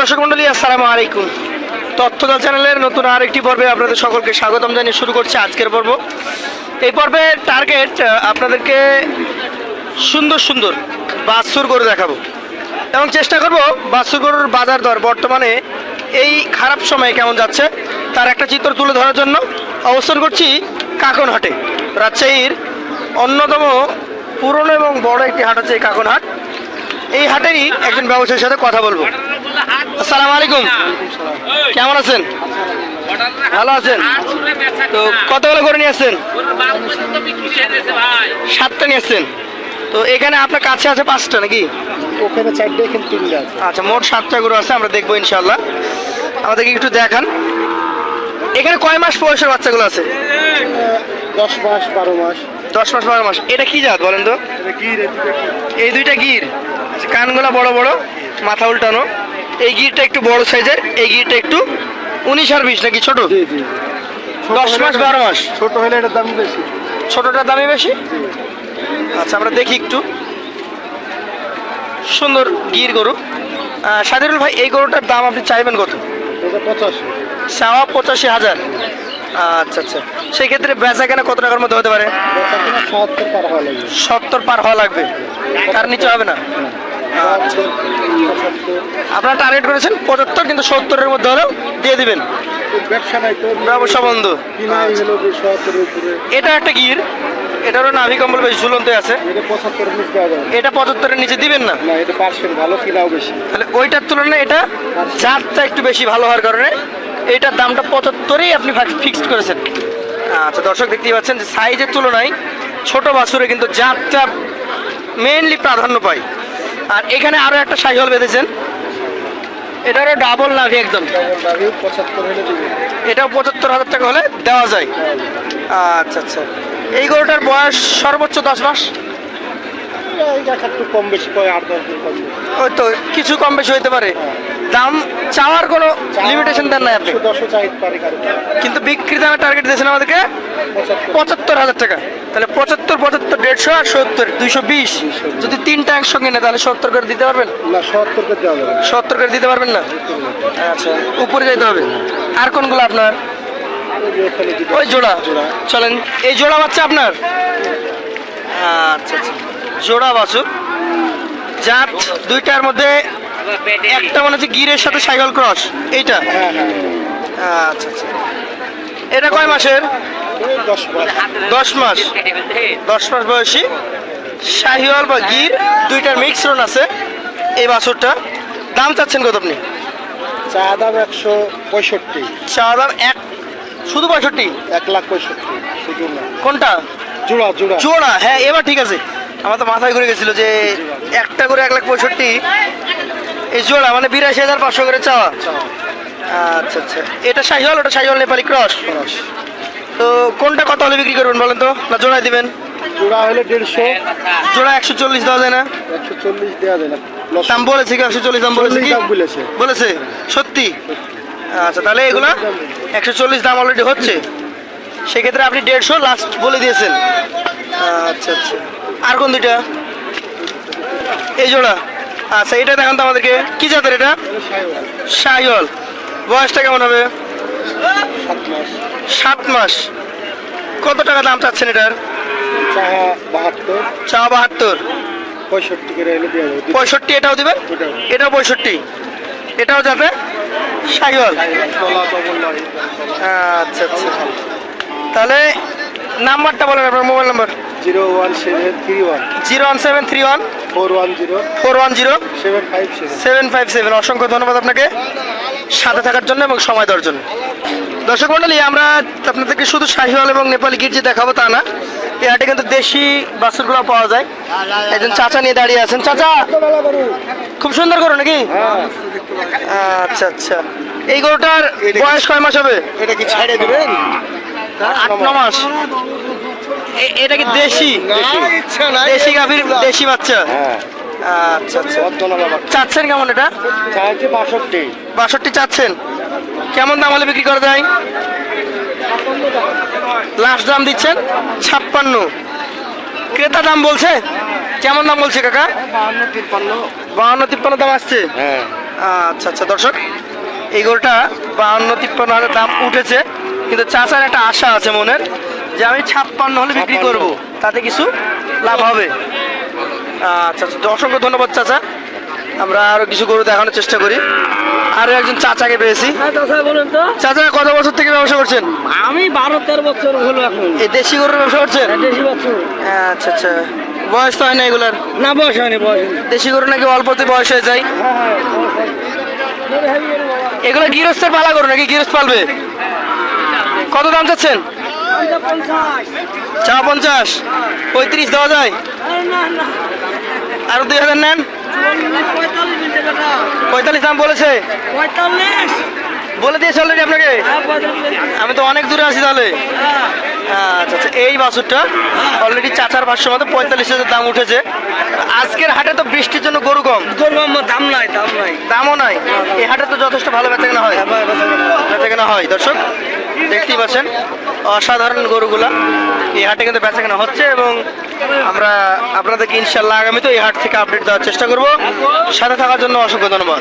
দর্শক মন্ডলী, আসসালামু আলাইকুম। তথ্যদল চ্যানেলের নতুন আরেকটি পর্বে আপনাদের সকলকে স্বাগতম জানিয়ে শুরু করছি আজকের পর্ব। এই পর্বের টার্গেট আপনাদেরকে সুন্দর সুন্দর বাসুর গরু দেখাবো। এবং চেষ্টা করব বাছুর গরুর বাজার দর বর্তমানে এই খারাপ সময়ে কেমন যাচ্ছে, তার একটা চিত্র তুলে ধরার জন্য অবস্থান করছি কাকনহাটে। রাজশাহীর অন্যতম পুরনো এবং বড় একটি হাট হচ্ছে এই কাকনহাট। এই হাটেরই একজন ব্যবসায়ীর সাথে কথা বলব। আসসালামু আলাইকুম। কেমন আছেন? ভালো আছেন? তো কতগুলো করে নিয়ে আসছেন? সাতটা নিয়ে আসছেন। তো এখানে আপনার কাছে আছে পাঁচটা নাকি? ওখানে চারটে এখানে তিনটে আছে। আচ্ছা মোট সাতটা গরু আছে আমরা দেখব ইনশাল্লাহ আমাদেরকে একটু দেখান। এখানে কয় মাস বয়সের বাচ্চাগুলো আছে? দশ মাস বারো মাস। দশ মাস বারো মাস। এটা কি জাত বলেন তো? এই দুইটা গির। কানগুলো বড় বড় মাথা উল্টানো। এই গিরটা একটু বড় সাইজের এই গিরটা একটু উনিশ আর বিশ নাকি ছোট? দশ মাস বারো মাস। ছোট হলে এটার দাম বেশি। ছোটটার দামই বেশি? আচ্ছা আমরা দেখি একটু। সুন্দর গির। গরু সাদিরুল ভাই এই গরুটার দাম আপনি চাইবেন কত? পঁচাশি। চাওয়া পঁচাশি হাজার। আচ্ছা আচ্ছা। সেই ক্ষেত্রে বেচা কেনা কত টাকার মধ্যে হতে পারে? সত্তর পার হওয়া লাগবে। তার নিচে হবে না? সত্তর পঁচাত্তর আপনারা টার্গেট করেছেন পঁচাত্তর কিন্তু সত্তরের মধ্যে হলেও দিয়ে দিবেন। ব্যবসা বন্ধ এটা একটা গির এটারও নাভি কম্বল বেশ ঝুলন্ত আছে। এটা পঁচাত্তরের নিচে দিবেন না। না এটা পার্সেন্ট ভালো কিনাও বেশি। তাহলে ওইটার তুলনায় এটা জাতটা একটু বেশি ভালো হওয়ার কারণে এটার দামটা পঁচাত্তরেই আপনি ফিক্সড করেছেন। আচ্ছা দর্শক দেখতেই পাচ্ছেন যে সাইজের তুলনায় ছোট বাছুরে কিন্তু জাতটা মেইনলি প্রাধান্য পায়। আর এখানে আরও একটা সাইকেল বেঁধেছেন। এটারও ডাবল নাভি একদম। এটাও পঁচাত্তর হাজার টাকা হলে দেওয়া যায়। আচ্ছা আচ্ছা। এই গরুটার বয়স সর্বোচ্চ দশ মাস? কম বেশি কম। ওই তো কিছু কম বেশি হইতে পারে। দাম চাওয়ার কোনো লিমিটেশন দেন নাই আপনি। কিন্তু বিক্রি দামের টার্গেট দিয়েছেন আমাদেরকে পঁচাত্তর। হাজার টাকা। তাহলে পঁচাত্তর পঁচাত্তর দেড়শো আর সত্তর দুইশো বিশ। যদি তিনটা একসঙ্গে নেয় তাহলে সত্তর করে দিতে পারবেন? না সত্তর করে দেওয়া যাবে সত্তর করে দিতে পারবেন না? আচ্ছা উপরে যেতে হবে। আর কোনগুলো আপনার? ওই জোড়া জোড়া। চলেন এই জোড়া বাচ্চা আপনার? আচ্ছা আচ্ছা। জোড়া বাছুর। জাত দুইটার মধ্যে একটা মনে হচ্ছে গিরের সাথে সাইকেল ক্রস এইটা? হ্যাঁ হ্যাঁ আচ্ছা আচ্ছা। এটা কয় মাসের? দশ মাস। দশ মাস বয়সী। শাহিওয়াল বা গির দুইটার মিক্সরন আছে। এই বাছুরটা। দাম চাচ্ছেন কত আপনি? চা দাম একশো পঁয়ষট্টি। চা দাম এক শুধু পঁয়ষট্টি? এক লাখ পঁয়ষট্টি শুধু না কোনটা? জোড়া জোড়া। জোড়া হ্যাঁ এবার ঠিক আছে। আমার তো মাথায় ঘুরে গেছিল যে একটা করে এক লাখ পঁয়ষট্টি এই জোড়া মানে বিরাশি হাজার পাঁচশো করে চাওয়া। আচ্ছা আচ্ছা। এটা শাহিওয়াল ওটা শাহিওয়াল নেপালি ক্রস। তো কোনটা কত হলে বিক্রি করবেন বলেন তো? না জোড়ায় দিবেন? জোড়া হলে দেড়শো। জোড়া একশো চল্লিশ দেওয়া যায় না? একশো চল্লিশ দেওয়া যায় না। দাম বলেছে কি? একশো চল্লিশ দাম বলেছে কি? বলেছে। বলেছে? সত্যি? আচ্ছা তাহলে এগুলা একশো চল্লিশ দাম অলরেডি হচ্ছে। সেক্ষেত্রে আপনি দেড়শো লাস্ট বলে দিয়েছেন। আচ্ছা আচ্ছা। আর কোন দুইটা? এই জোড়া? আচ্ছা এটা দেখান তো আমাদেরকে। কি জাতের এটা? শাহিওয়াল। বয়সটা কেমন হবে? সাত মাস। কত টাকা দাম চাচ্ছেন এটার? চা বাহাত্তর। পঁয়ষট্টি এটাও দিবেন। এটাও। পঁয়ষট্টি। এটাও যাবে? তলা আচ্ছা আচ্ছা। তাহলে নাম্বারটা বলেন আপনার mobile number. Zero one seven three one. Zero one seven three one. Four one zero. Seven five seven. অসংখ্য ধন্যবাদ আপনাকে। সাথে থাকার জন্য এবং সময় দেওয়ার জন্য। দর্শক মন্ডলী আমরা আপনাদেরকে শুধু শাহিওয়াল এবং নেপালি গির্জি দেখাবো তা না। এই হাটে কিন্তু দেশি বাছুরগুলো পাওয়া যায়। একজন চাচা নিয়ে দাঁড়িয়ে আছেন। চাচা খুব সুন্দর গরু নাকি? আচ্ছা আচ্ছা। এই গরুটার বয়স কয় মাস হবে? এটা কি ছাড়ে দেবেন? আট ন মাস। এটা কি দেশি? ইচ্ছা নাই দেশি গাভীর দেশি বাচ্চা? হ্যাঁ। আচ্ছা আচ্ছা। চাচ্ছেন কেমন এটা? চাইছে বাষট্টি। বাষট্টি চাচ্ছেন। কেমন দাম হলে বিক্রি করা যায়? লাস্ট দাম দিচ্ছেন ছাপ্পান্ন। ক্রেতা দাম বলছে? কেমন দাম বলছে কাকা? বাহান্ন তিপ্পান্ন। দাম আসছে? হ্যাঁ। আচ্ছা আচ্ছা দর্শক এই গরুটা বাহান্ন তিপ্পান্ন হাজার দাম উঠেছে। কিন্তু চাচার একটা আশা আছে মনের। যে আমি ছাপ্পান্ন হলে বিক্রি করব তাতে কিছু লাভ হবে। আচ্ছা আচ্ছা অসংখ্য ধন্যবাদ চাচা। আমরা আরও কিছু গরু দেখানোর চেষ্টা করি। আরও একজন চাচাকে পেয়েছি। হ্যাঁ দাদা বলুন তো। চাচা কত বছর থেকে ব্যবসা করছেন? আমি বারো তেরো বছর হলো এখন। এই দেশি গরুর ব্যবসা করছেন? দেশি বছর। আচ্ছা আচ্ছা। বয়স তো হয় না এগুলার? না বয়স হয়নি বয়স। দেশি গরু নাকি অল্পতে বয়স হয়ে যায়? হ্যাঁ হ্যাঁ। এগুলো গৃহস্থের পালা করো নাকি গৃহস্থ পালবে? কত দাম চাচ্ছেন। চা পঞ্চাশ। পঁয়ত্রিশ দেওয়া যায়। আরে দুই হাজার নেন। পঁয়তাল্লিশ দাম বলেছে। বলে দিয়েছে অলরেডি আপনাকে। আমি তো অনেক দূরে আছি তাহলে। আচ্ছা আচ্ছা এই বাছুরটা অলরেডি চাচার পাঁচশো মতো পঁয়তাল্লিশ হাজার দাম উঠেছে। আজকের হাটে তো বৃষ্টির জন্য গরু কম। গরু দাম নাই দাম নাই। দামও নাই। এই হাটে তো যথেষ্ট ভালো বেচাকেনা হয়। বেচাকেনা হয় দর্শক। দেখতেই পাচ্ছেন। অসাধারণ গরুগুলা। এই হাটে কিন্তু বেচাকেনা হচ্ছে এবং আমরা আপনাদেরকে ইনশাল্লাহ আগামী তো এই হাট থেকে আপডেট দেওয়ার চেষ্টা করব। সাথে থাকার জন্য অসংখ্য ধন্যবাদ।